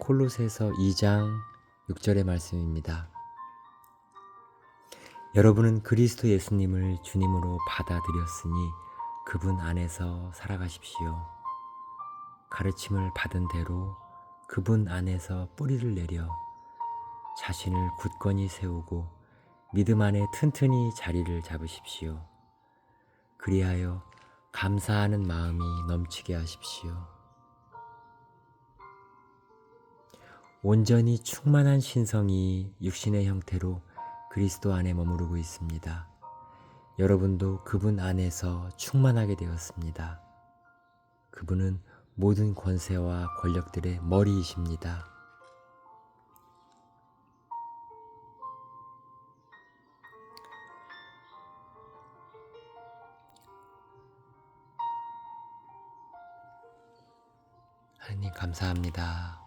콜로새서 2장 6절의 말씀입니다. 여러분은 그리스도 예수님을 주님으로 받아들였으니 그분 안에서 살아가십시오. 가르침을 받은 대로 그분 안에서 뿌리를 내려 자신을 굳건히 세우고 믿음 안에 튼튼히 자리를 잡으십시오. 그리하여 감사하는 마음이 넘치게 하십시오. 온전히 충만한 신성이 육신의 형태로 그리스도 안에 머무르고 있습니다. 여러분도 그분 안에서 충만하게 되었습니다. 그분은 모든 권세와 권력들의 머리이십니다. 하느님 감사합니다.